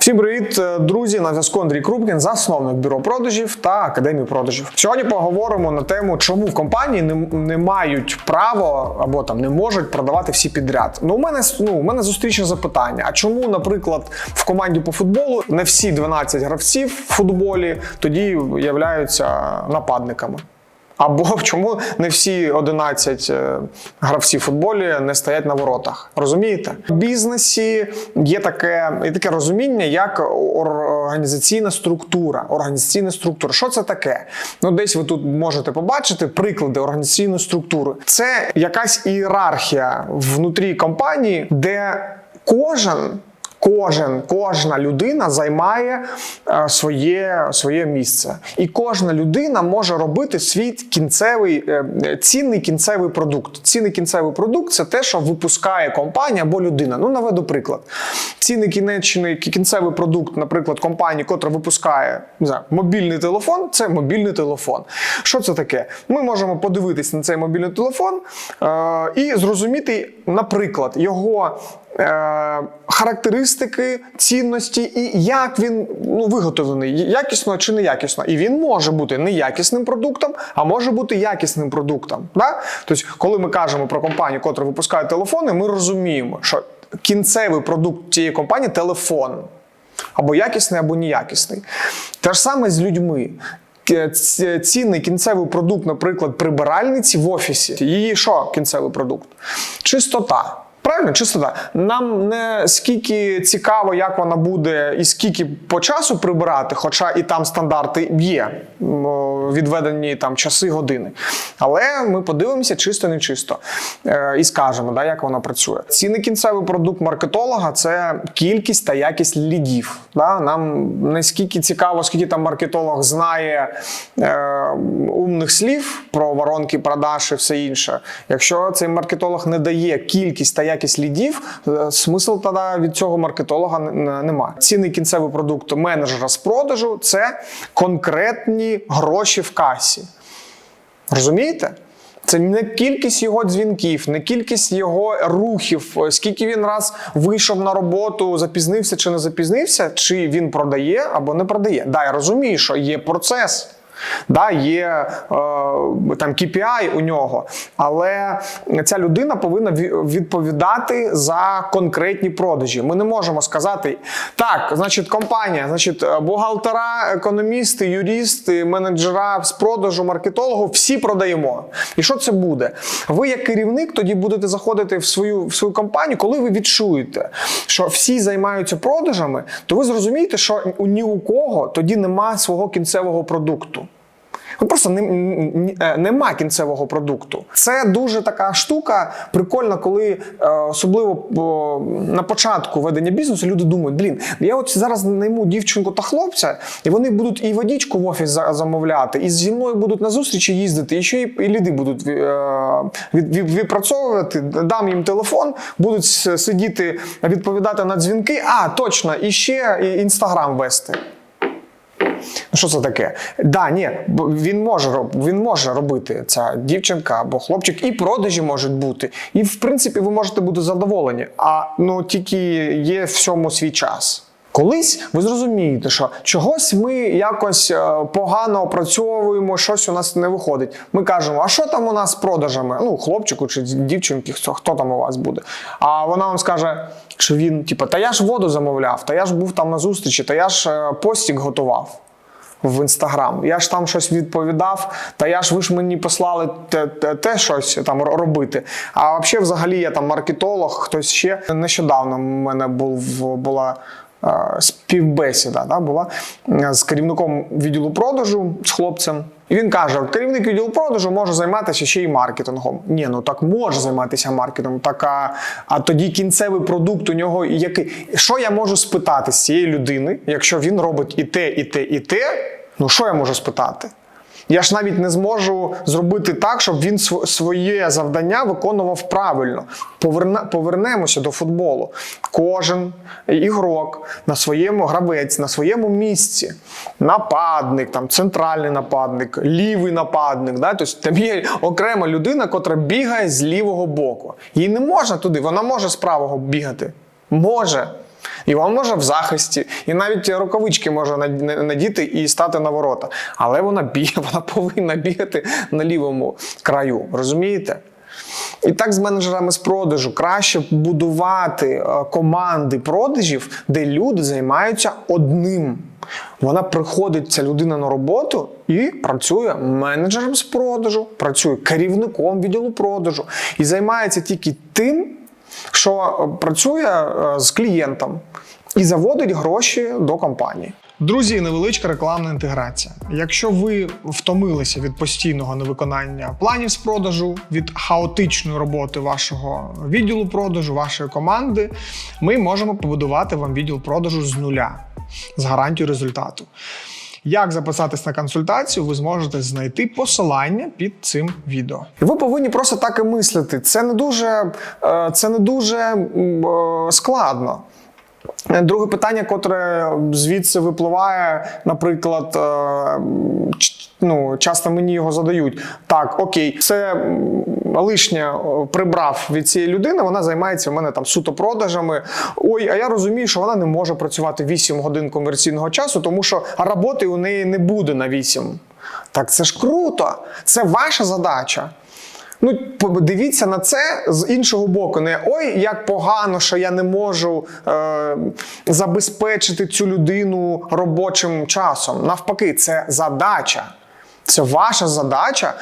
Всім привіт, е, друзі! На зв'язку Андрій Крупкін, засновник бюро продажів та академії продажів. Сьогодні поговоримо на тему, чому в компанії не, не мають право або там не можуть продавати всі підряд. Ну, у мене ну, у мене зустрічне запитання. А чому, наприклад, в команді по футболу не всі 12 гравців в футболі тоді являються нападниками? Або чому не всі 11 е, гравців футболі не стоять на воротах? Розумієте? В бізнесі є таке, є таке розуміння, як організаційна структура. Організаційна структура. Що це таке? Ну, десь ви тут можете побачити приклади організаційної структури. Це якась ієрархія внутрі компанії, де кожен. Кожен, кожна людина займає е, своє, своє місце, і кожна людина може робити свій кінцевий е, цінний кінцевий продукт. Цінний кінцевий продукт це те, що випускає компанія або людина. Ну наведу приклад. Цінний кінечний кінцевий продукт, наприклад, компанії, котра випускає не знаю, мобільний телефон, це мобільний телефон. Що це таке? Ми можемо подивитись на цей мобільний телефон е, і зрозуміти, наприклад, його. Е, характеристики, цінності і як він ну, виготовлений, якісно чи неякісно. І він може бути неякісним продуктом, а може бути якісним продуктом. Да? Тобто, коли ми кажемо про компанію, котра випускає телефони, ми розуміємо, що кінцевий продукт цієї компанії телефон. Або якісний, або неякісний. Те ж саме з людьми. Цінний кінцевий продукт, наприклад, прибиральниці в офісі. Її що кінцевий продукт? Чистота. Правильно, чистота. Нам не скільки цікаво, як вона буде, і скільки по часу прибирати, хоча і там стандарти є відведені там часи, години. Але ми подивимося чисто не чисто е, і скажемо, да, як вона працює. Цінний кінцевий продукт маркетолога це кількість та якість лідів. Да? Нам не скільки цікаво, скільки там маркетолог знає е, умних слів про воронки продаж і все інше. Якщо цей маркетолог не дає кількість та якість лідів, е, смисл тоді від цього маркетолога немає. Цінний кінцевий продукт менеджера з продажу це конкретні гроші в касі. Розумієте? Це не кількість його дзвінків, не кількість його рухів, скільки він раз вийшов на роботу, запізнився чи не запізнився, чи він продає або не продає. Да, я розумію, що є процес. Да, Є е, там KPI у нього, але ця людина повинна відповідати за конкретні продажі. Ми не можемо сказати, так, значить, компанія, значить, бухгалтера, економісти, юристи, менеджера з продажу, маркетологу, всі продаємо. І що це буде? Ви, як керівник, тоді будете заходити в свою в свою компанію, коли ви відчуєте, що всі займаються продажами, то ви зрозумієте, що ні у кого тоді немає свого кінцевого продукту. Ну просто не, не, нема кінцевого продукту. Це дуже така штука, прикольна, коли е, особливо на початку ведення бізнесу люди думають, блін, я от зараз найму дівчинку та хлопця, і вони будуть і водічку в офіс замовляти, і зі мною будуть на зустрічі їздити, і ще і ліди будуть е, відпрацьовувати, дам їм телефон, будуть сидіти, відповідати на дзвінки. А, точно, і ще інстаграм вести. Ну, що це таке? Да, ні, він може він може робити ця дівчинка або хлопчик, і продажі можуть бути. І в принципі ви можете бути задоволені. А ну тільки є в цьому свій час. Колись ви зрозумієте, що чогось ми якось е, погано опрацьовуємо, щось у нас не виходить. Ми кажемо, а що там у нас з продажами? Ну, хлопчику чи дівчинки, хто, хто там у вас буде? А вона вам скаже, що він, типу, та я ж воду замовляв, та я ж був там на зустрічі, та я ж е, постік готував в інстаграм. Я ж там щось відповідав, та я ж ви ж мені послали те, те, те щось там робити. А взагалі, взагалі, я там маркетолог, хтось ще нещодавно в мене був була. Співбесіда да, була з керівником відділу продажу з хлопцем. І він каже: керівник відділу продажу може займатися ще й маркетингом. Ні, ну так може займатися маркетингом. Так а, а тоді кінцевий продукт у нього який. Що я можу спитати з цієї людини, якщо він робить і те, і те, і те, ну що я можу спитати? Я ж навіть не зможу зробити так, щоб він своє завдання виконував правильно. Поверне, повернемося до футболу. Кожен ігрок на своєму гравець, на своєму місці, нападник, там центральний нападник, лівий нападник. Да? Тобто там є окрема людина, котра бігає з лівого боку. Їй не можна туди, вона може з правого бігати. Може. І він може в захисті, і навіть рукавички може надіти і стати на ворота. Але вона бігає, вона повинна бігати на лівому краю. Розумієте? І так з менеджерами з продажу краще будувати е, команди продажів, де люди займаються одним. Вона приходить, ця людина на роботу і працює менеджером з продажу, працює керівником відділу продажу і займається тільки тим, що працює е, з клієнтом і заводить гроші до компанії. Друзі, невеличка рекламна інтеграція. Якщо ви втомилися від постійного невиконання планів з продажу, від хаотичної роботи вашого відділу продажу, вашої команди, ми можемо побудувати вам відділ продажу з нуля з гарантією результату. Як записатись на консультацію, ви зможете знайти посилання під цим відео. І ви повинні просто так і мислити. Це не дуже, е, це не дуже е, складно. Друге питання, котре звідси випливає, наприклад, е, ну, часто мені його задають. Так, окей, це лишнє е, прибрав від цієї людини, вона займається в мене там суто продажами. Ой, а я розумію, що вона не може працювати 8 годин комерційного часу, тому що роботи у неї не буде на 8. Так це ж круто, це ваша задача. Ну, дивіться на це з іншого боку. Не ой, як погано, що я не можу е, забезпечити цю людину робочим часом. Навпаки, це задача. Це ваша задача,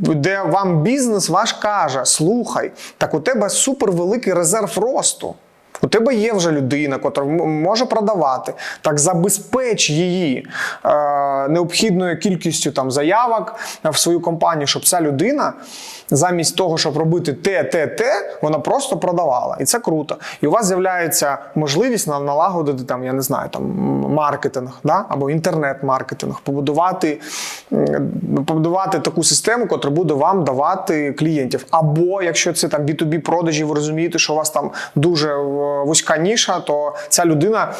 де вам бізнес ваш каже: слухай, так у тебе супервеликий резерв росту. У тебе є вже людина, яка може продавати. Так забезпеч її е, необхідною кількістю там заявок в свою компанію, щоб ця людина замість того, щоб робити те, те, те, вона просто продавала. І це круто. І у вас з'являється можливість на- налагодити там, я не знаю, там маркетинг, да? або інтернет-маркетинг, побудувати, побудувати таку систему, яка буде вам давати клієнтів. Або якщо це там B2B продажі, ви розумієте, що у вас там дуже е, вузька ніша, то ця людина,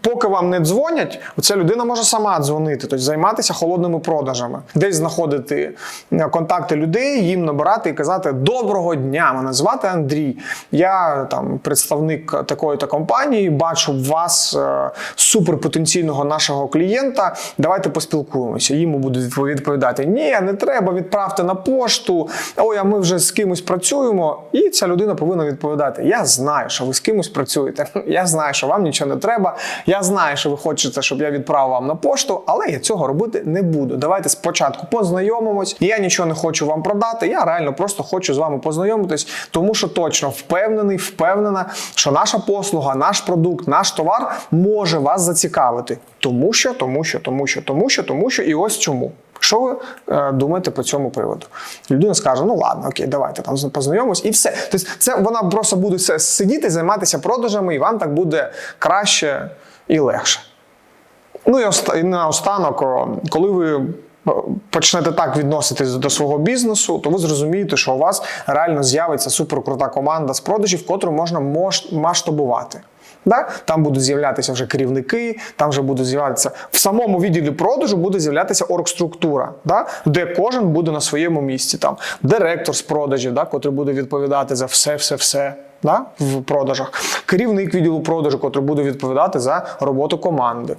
поки вам не дзвонять, ця людина може сама дзвонити, тобто займатися холодними продажами, десь знаходити е, контакти людей, їм набирати і казати Доброго дня! Мене звати Андрій. Я там представник такої-то компанії, бачу в вас е, суперпотенційного нашого клієнта. Давайте поспілкуємося. Йому будуть відповідати: Ні, не треба, відправте на пошту. Ой, а ми вже з кимось працюємо. І ця людина повинна відповідати: Я знаю, що ви з кимось працюєте. Я знаю, що вам нічого не треба. Я знаю, що ви хочете, щоб я відправив вам на пошту, але я цього робити не буду. Давайте спочатку познайомимось. Я нічого не хочу вам продати. Я реально просто хочу з вами познайомитись, тому що точно впевнений, впевнена, що наша послуга, наш продукт, наш товар може вас зацікавити. Тому що, тому що, тому що, тому що, тому що, і ось чому. Що ви е, думаєте по цьому приводу? Людина скаже: ну ладно, окей, давайте там познайомимось, і все. Тобто, це вона просто буде все сидіти, займатися продажами, і вам так буде краще і легше. Ну і оста- і наостанок, коли ви почнете так відноситись до свого бізнесу, то ви зрозумієте, що у вас реально з'явиться суперкрута команда з продажів, котру можна мож- масштабувати. Да? Там будуть з'являтися вже керівники, там вже будуть з'являтися в самому відділі продажу буде з'являтися оргструктура, да? де кожен буде на своєму місці. Там директор з продажів, да? котрий буде відповідати за все, все, все. Да? В продажах, керівник відділу продажу, котрий буде відповідати за роботу команди,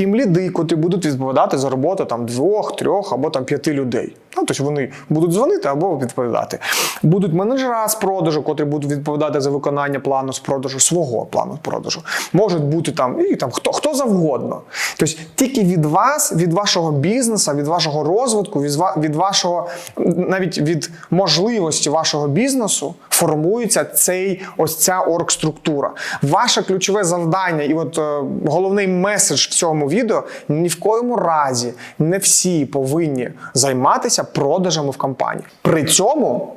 тім ліди, котрі будуть відповідати за роботу там двох, трьох або там п'яти людей. Ну, тобто вони будуть дзвонити або відповідати. Будуть менеджера з продажу, котрі будуть відповідати за виконання плану з продажу, свого плану з продажу. Можуть бути там і там хто, хто завгодно. Тобто тільки від вас, від вашого бізнесу, від вашого розвитку, від, від вашого навіть від можливості вашого бізнесу формується цей ось ця оргструктура. Ваше ключове завдання, і от е, головний меседж в цьому відео: ні в коєму разі не всі повинні займатися продажами в компанії. При цьому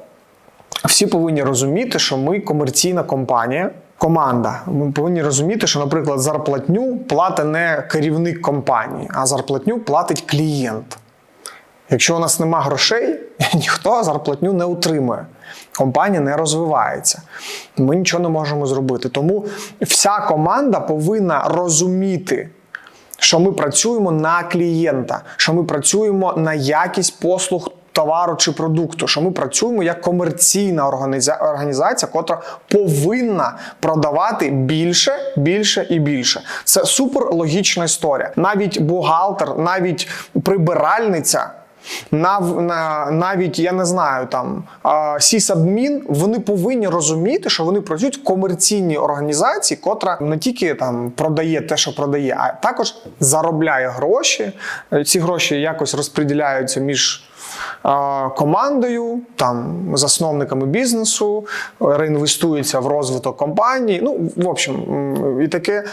всі повинні розуміти, що ми комерційна компанія. Команда, ми повинні розуміти, що, наприклад, зарплатню платить не керівник компанії, а зарплатню платить клієнт. Якщо у нас нема грошей, ніхто зарплатню не утримує. Компанія не розвивається. Ми нічого не можемо зробити. Тому вся команда повинна розуміти, що ми працюємо на клієнта, що ми працюємо на якість послуг товару чи продукту, що ми працюємо як комерційна організація, котра повинна продавати більше, більше і більше. Це супер логічна історія. Навіть бухгалтер, навіть прибиральниця. Нав, на, навіть я не знаю там сісадмін, вони повинні розуміти, що вони працюють в комерційній організації, котра не тільки там продає те, що продає, а також заробляє гроші. Ці гроші якось розподіляються між командою, там засновниками бізнесу, реінвестується в розвиток компанії. Ну, в общем, і таке,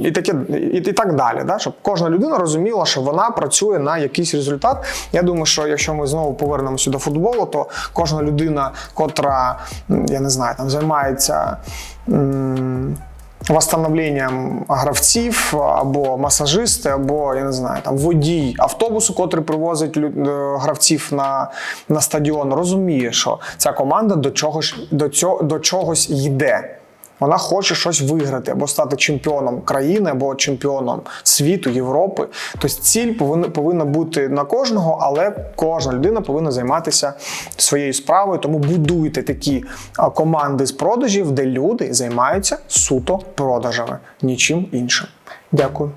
і таке, і, і так далі. Да? Щоб кожна людина розуміла, що вона працює на якийсь результат. Я думаю, що якщо ми знову повернемося до футболу, то кожна людина, котра я не знаю, там займається. Восстановленням гравців або масажисти, або я не знаю, там водій автобусу, котрий привозить е, гравців на, на стадіон, розуміє, що ця команда до чогось до цього до чогось йде. Вона хоче щось виграти або стати чемпіоном країни, або чемпіоном світу, Європи. Тобто ціль повинна, бути на кожного, але кожна людина повинна займатися своєю справою. Тому будуйте такі команди з продажів, де люди займаються суто продажами, нічим іншим. Дякую.